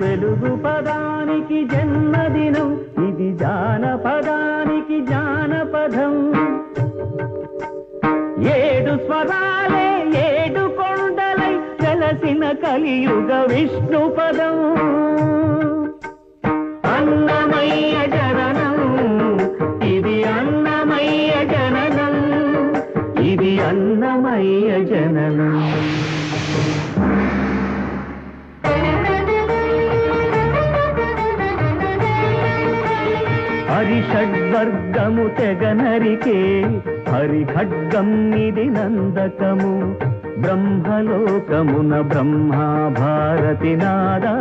వెలుగు పదానికి జన్మదినం ఇది జానపదానికి జానపదం. ఏడు స్వరాలే ఏడు కొండలై కలసిన కలియుగ విష్ణు పదం. అన్నమయ్య జననం ఇది అన్నమయ్య జననం ఇది అన్నమయ్య జననం. హరి షడ్వర్గము తెగ నరికే హరి ఖడ్గం నిధి నందకము. బ్రహ్మలోకమున బ్రహ్మా భారతి నాదా